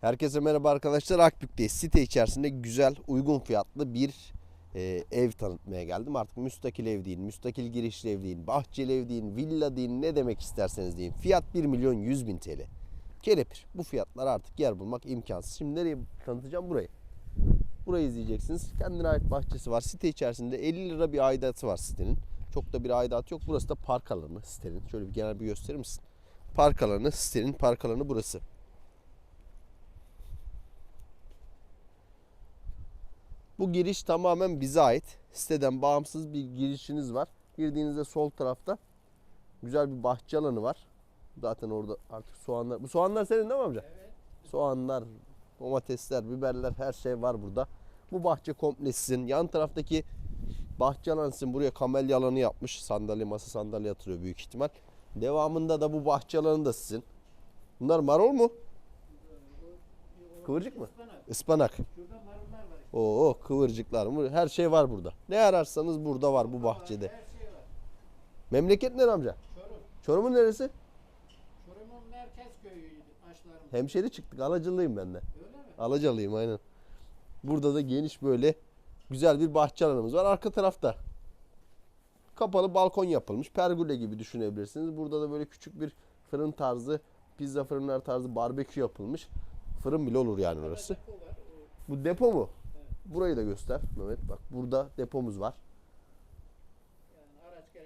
Herkese merhaba arkadaşlar. Akbük'teyiz. Site içerisinde güzel, uygun fiyatlı bir e, ev tanıtmaya geldim. Artık müstakil ev deyin, müstakil girişli ev deyin, bahçeli ev deyin, villa deyin, ne demek isterseniz deyin. Fiyat 1 milyon 100 bin TL. Kelepir. Bu fiyatlar artık yer bulmak imkansız. Şimdi nereye tanıtacağım? Burayı. Burayı izleyeceksiniz. Kendine ait bahçesi var. Site içerisinde 50 lira bir aidatı var sitenin. Çok da bir aidatı yok. Burası da park alanı sitenin. Şöyle bir genel bir gösterir misin? Park alanı, sitenin park alanı burası. Bu giriş tamamen bize ait. Siteden bağımsız bir girişiniz var. Girdiğinizde sol tarafta güzel bir bahçe alanı var. Zaten orada artık soğanlar. Bu soğanlar senin değil mi amca? Evet. Soğanlar, domatesler, biberler her şey var burada. Bu bahçe komple sizin. Yan taraftaki bahçe alanı sizin. Buraya kamelya alanı yapmış. Sandalye, masa sandalye yatırıyor büyük ihtimal. Devamında da bu bahçe alanı da sizin. Bunlar marul mu? Kıvırcık mı? Ispanak. İşte. Oo kıvırcıklar mı? Her şey var burada. Ne ararsanız burada var bu bahçede. Şey var. Memleket nere amca? Çorum. Çorum'un neresi? Çorum'un merkez köyüydü başlarım. Hemşeri çıktık. Alacılıyım ben de. Öyle mi? Alacalıyım aynen. Burada da geniş böyle güzel bir bahçe alanımız var. Arka tarafta kapalı balkon yapılmış. Pergole gibi düşünebilirsiniz. Burada da böyle küçük bir fırın tarzı, pizza fırınlar tarzı barbekü yapılmış. Fırın bile olur yani orası. Bu depo mu? Burayı da göster Mehmet. Bak burada depomuz var.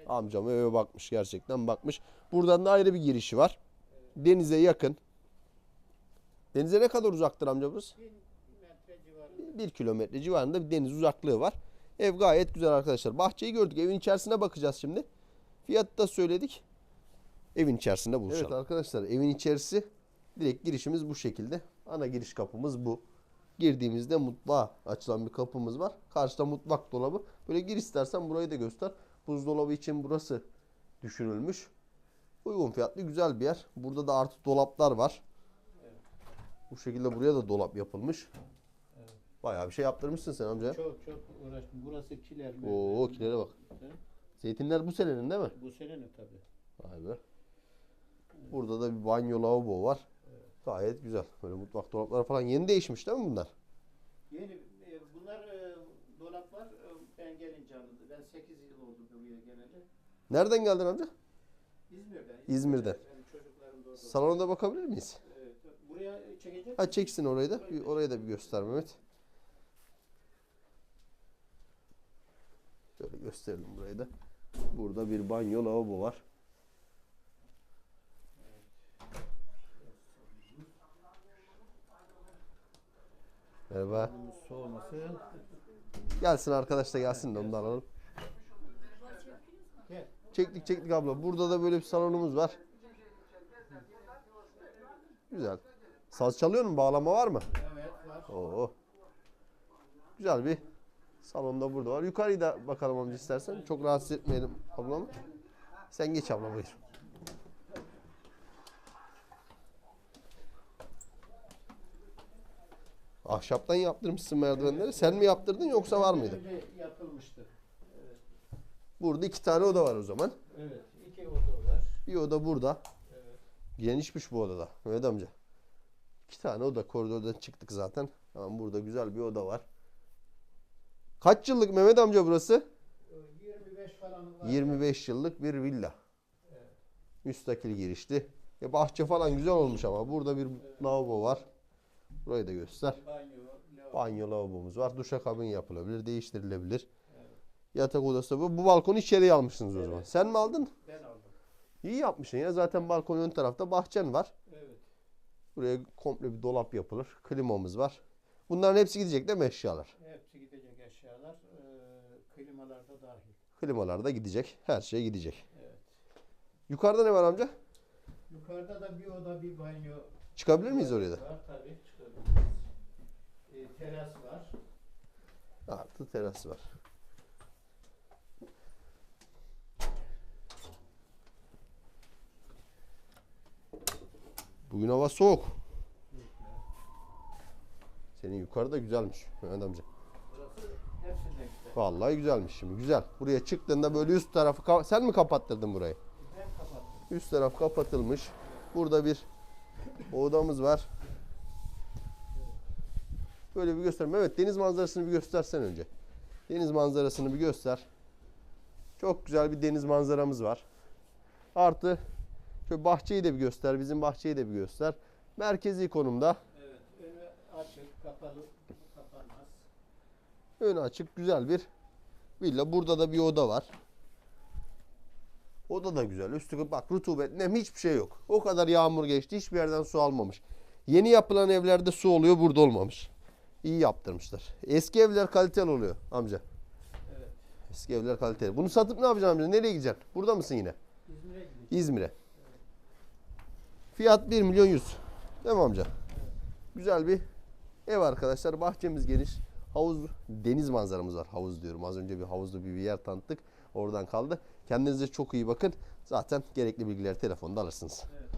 Amcam eve bakmış gerçekten bakmış. Buradan da ayrı bir girişi var. Denize yakın. Denize ne kadar uzaktır amca burası? Bin metre civarında. 1 kilometre civarında bir deniz uzaklığı var. Ev gayet güzel arkadaşlar. Bahçeyi gördük. Evin içerisine bakacağız şimdi. Fiyatı da söyledik. Evin içerisinde buluşalım. Evet arkadaşlar evin içerisi direkt girişimiz bu şekilde. Ana giriş kapımız bu. Girdiğimizde mutfağa açılan bir kapımız var. Karşıda mutfak dolabı. Böyle gir istersen burayı da göster. Buzdolabı için burası düşünülmüş. Uygun fiyatlı güzel bir yer. Burada da artı dolaplar var. Bu şekilde buraya da dolap yapılmış. Bayağı bir şey yaptırmışsın sen amca. Çok çok uğraştım. Burası kiler. Oo kilere bak. Zeytinler bu senenin değil mi? Bu senenin tabi. Vay be. Burada da bir banyo lavabo var. Gayet güzel. Böyle mutfak dolapları falan yeni değişmiş değil mi bunlar? Yeni e, bunlar e, dolaplar e, ben gelince alındı. Ben 8 yıl oldu buraya geleli. Nereden geldin amca? İzmir'den. İzmir'den. Benim çocuklarım da orada. Salonda bakabilir miyiz? Evet. Buraya çekecek Ha çeksin orayı da. Bir, orayı da bir göster Mehmet. Şöyle gösterelim burayı da. Burada bir banyo lavabo var. Merhaba. Gelsin arkadaş da gelsin de onu da alalım. Çektik çektik abla. Burada da böyle bir salonumuz var. Güzel. Saz çalıyor mu? Bağlama var mı? Evet var. Oo. Güzel bir salonda burada var. Yukarıyı da bakalım amca istersen. Çok rahatsız etmeyelim ablamı. Sen geç abla buyur. Ahşaptan yaptırmışsın merdivenleri. Sen mi yaptırdın yoksa var mıydı? Öyle yapılmıştı. Evet. Burada iki tane oda var o zaman. Evet. iki oda var. Bir oda burada. Evet. Genişmiş bu odada. Mehmet amca. İki tane oda koridordan çıktık zaten. Tamam burada güzel bir oda var. Kaç yıllık Mehmet amca burası? 25 falan var. 25 yıllık bir villa. Müstakil girişli. E bahçe falan güzel olmuş ama burada bir lavabo var. Burayı da göster. Banyo, lavabo. Banyo lavabomuz var. Duşakabin yapılabilir, değiştirilebilir. Yatak odası bu. Bu balkonu içeriye almışsınız o zaman. Sen mi aldın? Ben aldım. İyi yapmışsın ya. Zaten balkon ön tarafta bahçen var. Evet. Buraya komple bir dolap yapılır. Klimamız var. Bunların hepsi gidecek değil mi eşyalar? Hepsi gidecek eşyalar. Ee, klimalar da dahil. Klimalar da gidecek. Her şey gidecek. Evet. Yukarıda ne var amca? Yukarıda da bir oda, bir banyo Çıkabilir miyiz oraya da? var. Tabii teras var. Artı teras var. Bugün hava soğuk. Senin yukarıda güzelmiş Mehmet amca. Güzel. Vallahi güzelmiş şimdi. Güzel. Buraya çıktığında böyle üst tarafı sen mi kapattırdın burayı? Ben kapattım. Üst taraf kapatılmış. Burada bir odamız var. Böyle bir göster. Evet deniz manzarasını bir göstersen önce. Deniz manzarasını bir göster. Çok güzel bir deniz manzaramız var. Artı şöyle bahçeyi de bir göster. Bizim bahçeyi de bir göster. Merkezi konumda. Evet. Önü açık, kapalı, kapanmaz. Önü açık güzel bir villa. Burada da bir oda var. Oda da güzel. Üstü bak rutubet nem hiçbir şey yok. O kadar yağmur geçti. Hiçbir yerden su almamış. Yeni yapılan evlerde su oluyor. Burada olmamış. İyi yaptırmışlar. Eski evler kaliteli oluyor amca. Evet. Eski evler kaliteli. Bunu satıp ne yapacaksın amca? Nereye gideceksin? Burada mısın yine? İzmir'e. İzmir'e. Fiyat 1 milyon 100. Değil mi amca? Güzel bir ev arkadaşlar. Bahçemiz geniş. Havuz, deniz manzaramız var. Havuz diyorum. Az önce bir havuzlu bir yer tanıttık. Oradan kaldı. Kendinize çok iyi bakın. Zaten gerekli bilgileri telefonda alırsınız. Evet.